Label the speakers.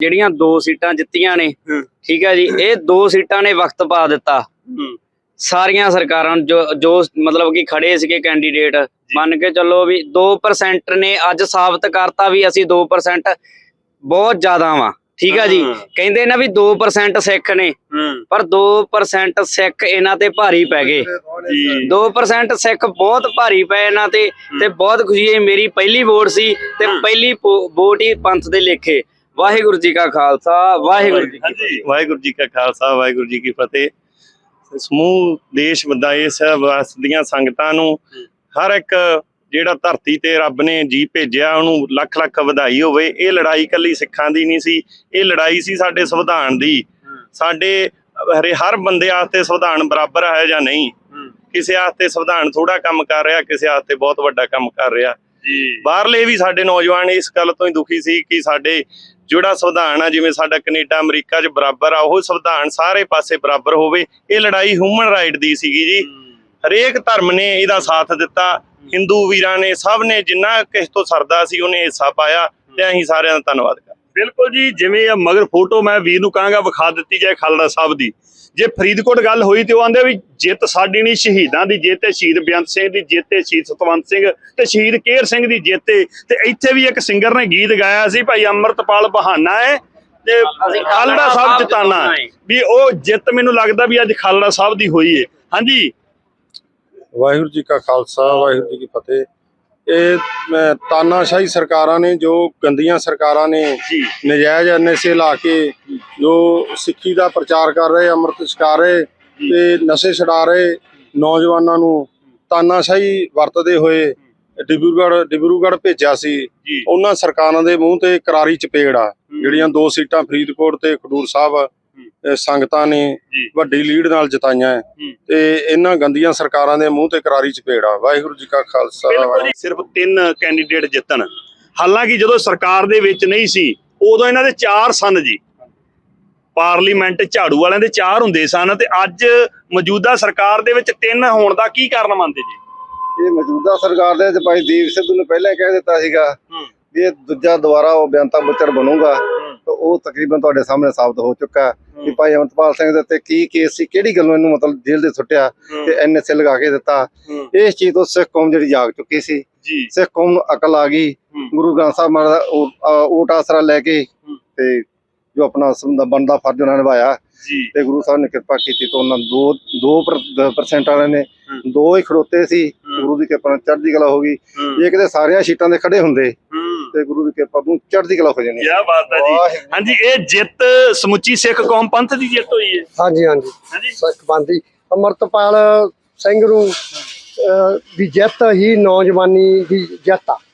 Speaker 1: ਜਿਹੜੀਆਂ ਦੋ ਸੀਟਾਂ ਜਿੱਤੀਆਂ ਨੇ। ਠੀਕ ਹੈ ਜੀ ਇਹ ਦੋ ਸੀਟਾਂ ਨੇ ਵਕਤ ਪਾ ਦਿੱਤਾ। ਸਾਰੀਆਂ ਸਰਕਾਰਾਂ ਜੋ ਜੋ ਮਤਲਬ ਕਿ ਖੜੇ ਸੀਗੇ ਕੈਂਡੀਡੇਟ ਮੰਨ ਕੇ ਚੱਲੋ ਵੀ 2% ਨੇ ਅੱਜ ਸਾਬਤ ਕਰਤਾ ਵੀ ਅਸੀਂ 2% ਬਹੁਤ ਜ਼ਿਆਦਾ ਵਾਂ ਠੀਕ ਹੈ ਜੀ। ਕਹਿੰਦੇ ਨਾ ਵੀ 2% ਸਿੱਖ ਨੇ ਪਰ 2% ਸਿੱਖ ਇਹਨਾਂ ਤੇ ਭਾਰੀ ਪੈ ਗਏ।
Speaker 2: ਜੀ।
Speaker 1: 2% ਸਿੱਖ ਬਹੁਤ ਭਾਰੀ ਪਏ ਇਹਨਾਂ ਤੇ ਤੇ ਬਹੁਤ ਖੁਸ਼ੀ ਹੈ ਮੇਰੀ ਪਹਿਲੀ ਵੋਟ ਸੀ ਤੇ ਪਹਿਲੀ ਵੋਟ ਹੀ ਪੰਥ ਦੇ ਲੇਖੇ। ਵਾਹਿਗੁਰੂ ਜੀ ਕਾ ਖਾਲਸਾ ਵਾਹਿਗੁਰੂ ਜੀ ਕੀ ਫਤਿਹ।
Speaker 2: ਵਾਹਿਗੁਰੂ ਜੀ ਕਾ ਖਾਲਸਾ ਵਾਹਿਗੁਰੂ ਜੀ ਕੀ ਫਤਿਹ। ਸਮੂਹ ਦੇਸ਼ ਵਧਾਏ ਸਭ ਵਸਦੀਆਂ ਸੰਗਤਾਂ ਨੂੰ ਹਰ ਇੱਕ ਜਿਹੜਾ ਧਰਤੀ ਤੇ ਰੱਬ ਨੇ ਜੀ ਭੇਜਿਆ ਉਹਨੂੰ ਲੱਖ ਲੱਖ ਵਧਾਈ ਹੋਵੇ। ਇਹ ਲੜਾਈ ਕੱਲੀ ਸਿੱਖਾਂ ਦੀ ਨਹੀਂ ਸੀ। ਇਹ ਲੜਾਈ ਸੀ ਸਾਡੇ ਸੰਵਿਧਾਨ ਦੀ। ਸਾਡੇ ਹਰੇ ਹਰ ਬੰਦੇ ਆਸਤੇ ਸੰਵਿਧਾਨ ਬਰਾਬਰ ਹੈ ਜਾਂ ਨਹੀਂ? ਕਿਸੇ ਆਸਤੇ ਸੰਵਿਧਾਨ ਥੋੜਾ ਕੰਮ ਕਰ ਰਿਹਾ ਕਿਸੇ ਆਸਤੇ ਬਹੁਤ ਵੱਡਾ ਕੰਮ ਕਰ ਰਿਹਾ। ਜੀ।
Speaker 1: ਬਾਹਰਲੇ ਵੀ ਸਾਡੇ ਨੌਜਵਾਨ ਇਸ ਗੱਲ ਤੋਂ ਹੀ ਦੁਖੀ ਸੀ ਕਿ ਸਾਡੇ ਜਿਹੜਾ ਸੰਵਿਧਾਨ ਆ ਜਿਵੇਂ ਸਾਡਾ ਕੈਨੇਡਾ ਅਮਰੀਕਾ 'ਚ ਬਰਾਬਰ ਆ ਉਹ ਸੰਵਿਧਾਨ ਸਾਰੇ ਪਾਸੇ ਬਰਾਬਰ ਹੋਵੇ ਇਹ ਲੜਾਈ ਹਿਊਮਨ ਰਾਈਟ ਦੀ ਸੀਗੀ ਜੀ। ਹਰੇਕ ਧਰਮ ਨੇ ਇਹਦਾ ਸਾਥ ਦਿੱਤਾ। ਹਿੰਦੂ ਵੀਰਾਂ ਨੇ ਸਭ ਨੇ ਜਿੰਨਾ ਕਿਸ ਤੋਂ ਸਰਦਾ ਸੀ ਉਹਨੇ ਹਿੱਸਾ ਪਾਇਆ ਤੇ ਅਸੀਂ ਸਾਰਿਆਂ ਦਾ ਧੰਨਵਾਦ
Speaker 2: ਬਿਲਕੁਲ ਜੀ ਜਿਵੇਂ ਇਹ ਮਗਰ ਫੋਟੋ ਮੈਂ ਵੀਰ ਨੂੰ ਕਹਾਂਗਾ ਵਿਖਾ ਦਿੱਤੀ ਜਾਏ ਖਾਲੜਾ ਸਾਹਿਬ ਦੀ। ਜੇ ਫਰੀਦਕੋਟ ਗੱਲ ਹੋਈ ਤੇ ਉਹ ਆਂਦੇ ਵੀ ਜਿੱਤ ਸਾਡੀ ਨਹੀਂ ਸ਼ਹੀਦਾਂ ਦੀ ਜਿੱਤ ਹੈ ਸ਼ਹੀਦ ਬੇਅੰਤ ਸਿੰਘ ਦੀ ਜਿੱਤ ਹੈ ਸ਼ਹੀਦ ਸਤਵੰਤ ਸਿੰਘ ਤੇ ਸ਼ਹੀਦ ਕੇਰ ਸਿੰਘ ਦੀ ਜਿੱਤ ਹੈ। ਤੇ ਇੱਥੇ ਵੀ ਇੱਕ ਸਿੰਗਰ ਨੇ ਗੀਤ ਗਾਇਆ ਸੀ ਭਾਈ ਅੰਮ੍ਰਿਤਪਾਲ ਬਹਾਨਾ ਹੈ ਤੇ ਖਾਲੜਾ ਸਾਹਿਬ ਜਿਤਾਨਾ ਹੈ। ਵੀ ਉਹ ਜਿੱਤ ਮੈਨੂੰ ਲੱਗਦਾ ਵੀ ਅੱਜ ਖਾਲੜਾ ਸਾਹਿਬ ਦੀ ਹੋਈ ਹੈ। ਹਾਂਜੀ?
Speaker 3: ਵਾਹਿਗੁਰੂ ਜੀ ਕਾ ਖਾਲਸਾ ਵਾਹਿਗੁਰੂ ਜੀ ਕੀ ਫਤਿਹ। ਇਹ ਤਾਨਾਸ਼ਾਹੀ ਸਰਕਾਰਾਂ ਨੇ ਜੋ ਗੰਦੀਆਂ ਸਰਕਾਰਾਂ ਨੇ ਨਜਾਇਜ਼ ਐਨਐਸਏ ਲਾ ਕੇ ਜੋ ਸਿੱਖੀ ਦਾ ਪ੍ਰਚਾਰ ਕਰ ਰਹੇ ਅੰਮ੍ਰਿਤ ਛਕਾ ਰਹੇ ਤੇ ਨਸ਼ੇ ਛਡਾ ਰਹੇ ਨੌਜਵਾਨਾਂ ਨੂੰ ਤਾਨਾਸ਼ਾਹੀ ਵਰਤਦੇ ਹੋਏ ਡਿਬਰੂਗੜ੍ਹ ਡਿਬਰੂਗੜ੍ਹ ਭੇਜਿਆ ਸੀ। ਉਹਨਾਂ ਸਰਕਾਰਾਂ ਦੇ ਮੂੰਹ ਤੇ ਕਰਾਰੀ ਚਪੇੜ ਆ ਜਿਹੜੀਆਂ ਦੋ ਸੀਟਾਂ ਫਰੀਦਕੋਟ ਤੇ ਖਡੂਰ ਸਾਹਿਬ ਸੰਗਤਾਂ ਨੇ ਵੱਡੀ ਲੀਡ ਨਾਲ ਜਿਤਾਈਆਂ। ਤੇ ਇਹਨਾਂ ਗੰਦੀਆਂ ਸਰਕਾਰਾਂ ਦੇ ਮੂੰਹ ਤੇ ਕਰਾਰੀ ਚਪੇੜ ਆ ਵਾਹਿਗੁਰੂ ਜੀ ਕਾ ਖਾਲਸਾ
Speaker 2: ਸਿਰਫ ਤਿੰਨ ਕੈਂਡੀਡੇਟ ਜਿੱਤਣ। ਹਾਲਾਂਕਿ ਜਦੋਂ ਸਰਕਾਰ ਦੇ ਵਿੱਚ ਨਹੀਂ ਸੀ ਉਦੋਂ ਇਹਨਾਂ ਦੇ ਚਾਰ ਸਨ ਜੀ। ਪਾਰਲੀਮੈਂਟ ਝਾੜੂ ਵਾਲਿਆਂ ਦੇ ਚਾਰ ਹੁੰਦੇ ਸਨ ਤੇ ਅੱਜ ਮੌਜੂਦਾ ਸਰਕਾਰ ਦੇ ਵਿੱਚ ਤਿੰਨ ਹੋਣ ਦਾ ਕੀ ਕਾਰਨ ਮੰਨਦੇ ਜੀ?
Speaker 4: ਇਹ ਮੌਜੂਦਾ ਸਰਕਾਰ ਦੇ ਵਿੱਚ ਭਾਈ ਦੀਪ ਸਿੱਧੂ ਨੇ ਪਹਿਲਾਂ ਕਹਿ ਦਿੱਤਾ ਸੀਗਾ। ਵੀ ਇਹ ਦੂਜਾ ਦੁਬਾਰਾ ਉਹ ਬੇਅੰਤਾ ਬੁੱਚਰ ਬਣੂਗਾ। ਤਾਂ ਉਹ ਤਕਰੀਬਨ ਤੁਹਾਡੇ ਸਾਹਮਣੇ ਸਾਬਤ ਹੋ ਚੁੱਕਾ ਕਿ ਭਾਈ ਅਮਰਪਾਲ ਸਿੰਘ ਦੇ ਉੱਤੇ ਕੀ ਕੇਸ ਸੀ ਕਿਹੜੀ ਗੱਲੋਂ ਇਹਨੂੰ ਮਤਲਬ ਜੇਲ੍ਹ ਦੇ ਸੁੱਟਿਆ ਤੇ ਐਨਐਸਏ ਲਗਾ ਕੇ ਦਿੱਤਾ। ਇਸ ਚੀਜ਼ ਤੋਂ ਸਿੱਖ ਕੌਮ ਜਿਹੜੀ ਜਾਗ ਚੁੱਕੀ ਸੀ। ਸਿੱਖ ਕੌਮ ਨੂੰ ਅਕਲ ਆ ਗਈ। ਗੁਰੂ ਗ੍ਰੰਥ ਸਾਹਿਬ ਮਹਾਰਾਜ ਓਟ ਆਸਰਾ ਲੈ ਕੇ ਤੇ ਜੋ ਆਪਣਾ ਬਣਦਾ ਫਰਜ਼ ਉਹਨਾਂ ਨੇ ਨਿਭਾਇਆ। ਤੇ ਗੁਰੂ ਸਾਹਿਬ ਨੇ ਕਿਰਪਾ ਕੀਤੀ ਤਾਂ ਉਹਨਾਂ ਦੋ 2% ਵਾਲਿਆਂ ਨੇ। ਦੋ ਹੀ ਖੜੋਤੇ ਸੀ। ਗੁਰੂ ਦੀ ਕਿਰਪਾ ਨਾਲ ਚੜ੍ਹਦੀ ਕਲਾ ਹੋ ਗਈ।
Speaker 2: ਹੂੰ।
Speaker 4: ਜੇ ਕਿਤੇ ਸਾਰੀਆਂ ਸੀਟਾਂ ਦੇ ਖੜੇ ਹੁੰਦੇ। ਤੇ ਗੁਰੂ ਦੀ ਕਿਰਪਾ ਨੂੰ ਚੜ੍ਹਦੀ ਕਲਾ ਹੋ ਜਾਣੀ
Speaker 2: ਕੀ ਬਾਤ ਹੈ ਜੀ। ਹਾਂਜੀ ਇਹ ਜਿੱਤ ਸਮੁੱਚੀ ਸਿੱਖ ਕੌਮ ਪੰਥ ਦੀ ਜਿੱਤ ਹੋਈ ਹੈ।
Speaker 5: ਹਾਂਜੀ ਹਾਂਜੀ।
Speaker 2: ਹਾਂਜੀ।
Speaker 5: ਸਿੱਖ ਬੰਦੀ ਅਮਰਤਪਾਲ ਸਿੰਘ ਨੂੰ ਦੀ ਜਿੱਤ ਹੀ ਨੌਜਵਾਨੀ ਦੀ ਜਿੱਤ ਆ।